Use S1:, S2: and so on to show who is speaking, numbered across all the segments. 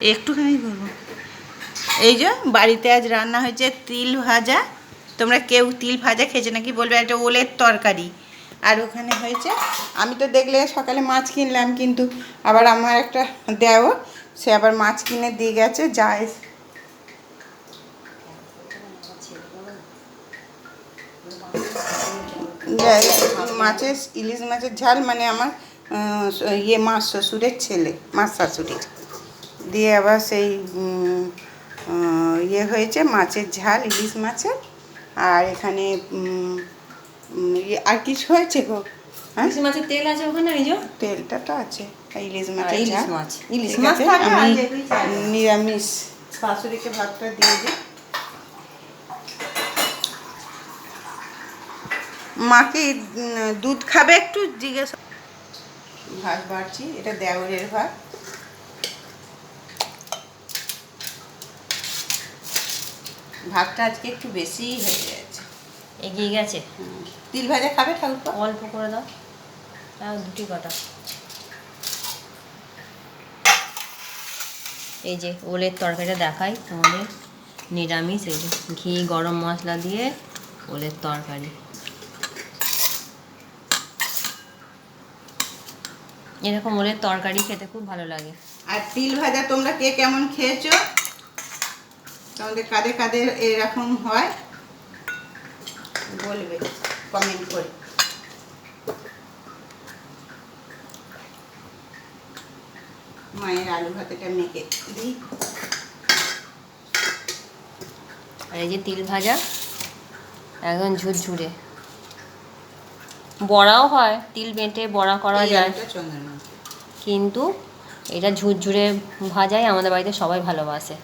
S1: একটুখানি করব। এই যে বাড়িতে আজ রান্না হয়েছে তিল ভাজা। তোমরা কেউ তিল ভাজা খেয়েছে নাকি? বলবে একটা ওলের তরকারি। আর ওখানে হয়েছে, আমি তো দেখলে সকালে মাছ কিনলাম কিন্তু আবার আমার একটা দেও সে আবার মাছ কিনে দিয়ে গেছে যায় মাছের, ইলিশ মাছের ঝাল মানে আমার ইয়ে মাছ শ্বশুরের ছেলে, মাছ শাশুড়ির। দিয়ে আবার সেই ইয়ে হয়েছে মাছের ঝাল ইলিশ মাছের। আর এখানে ইয়ে আর কিছু হয়েছে গো? হ্যাঁ?
S2: ইলিশ মাছের তেল আছে ওখানে এই যে?
S1: তেলটা তো আছে ইলিশ মাছের
S2: ইলিশ মাছ। ইলিশ মাছ
S1: আমি নিরামিষ। শাশুড়িকে ভাতটা দিয়ে দিই। মাকে দুধ খাবে একটু জিজ্ঞেস ভাত বাড়ছি এটা দেওরের ভাত। ভাতটা আজকে একটু বেশিই হয়ে গেছে।
S2: এগিয়ে গেছে?
S1: তিল ভাজা খাবে ঠাকুর
S2: অল্প করে দাও। তাও দুটি কটা। এই যে ওলের তরকারিটা দেখাই তোমাদের। নিরামিষ এই যে ঘি গরম মশলা দিয়ে ওলের তরকারি। এরকম ওলের তরকারি খেতে খুব ভালো লাগে।
S1: আর তিল ভাজা তোমরা কে কেমন খেয়েছো? তোমাদের কাদের কাদের এরকম হয় বলবে কমেন্ট করে। মায়ের আলু ভাতেটা মেখে দিই।
S2: আর এই যে তিল ভাজা একদম ঝুরঝুরে। বড়াও হয় তিল বেটে বড়া করা যায়। কিন্তু এটা ঝুরঝুরে ভাজাই আমাদের বাড়িতে সবাই ভালোবাসে।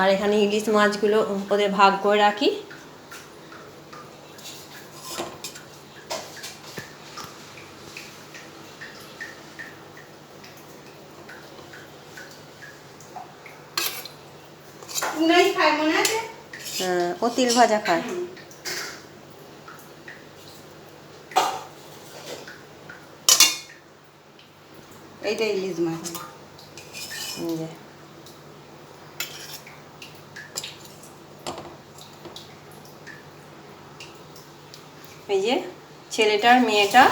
S2: আর এখানে ইলিশ মাছগুলো ওদের ভাগ করে রাখি। হ্যাঁ, ও তিল ভাজা খায়।
S1: এইটা ইলিশ মাছ।
S2: এই যে। ছেলেটার মেয়েটা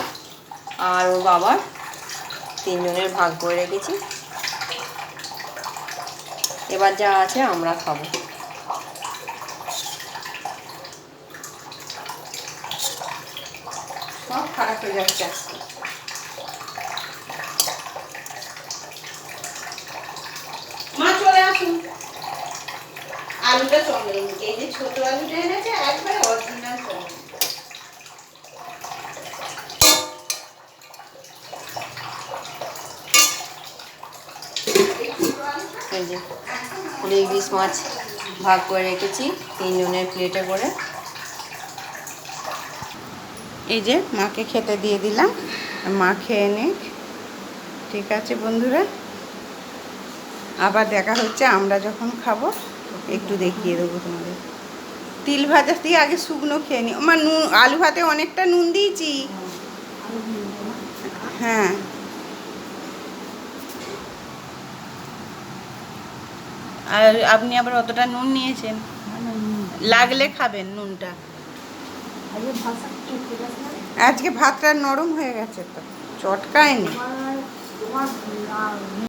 S2: আর ওর বাবার তিনজনের ভাগ করে রেখেছি। এবার যা আছে আমরা খাব।
S1: সব খারাপ হয়ে যাচ্ছে আজকে মা চলে আসুন আলুটা চন্দ্রমুখী এই যে ছোট আলুটা এনেছে, একবারে অরিজিনাল
S2: ইলিশ মাছ ভাগ করে রেখেছি, তিনজনের প্লেটে করে।
S1: এই যে মাকে খেতে দিয়ে দিলাম, মা খেয়ে নে ঠিক আছে বন্ধুরা, আবার দেখা হচ্ছে, আমরা যখন খাব। একটু দেখিয়ে দেবো তোমাদের। তিল ভাজা দিয়ে আগে শুকনো খেয়ে নি আমার নুন, আলু ভাতে অনেকটা নুন দিয়েছি। হ্যাঁ। আর আপনি আবার অতটা নুন নিয়েছেন। লাগলে খাবেন নুনটা। আজকে ভাতটা নরম হয়ে গেছে তো, চটকায়নি।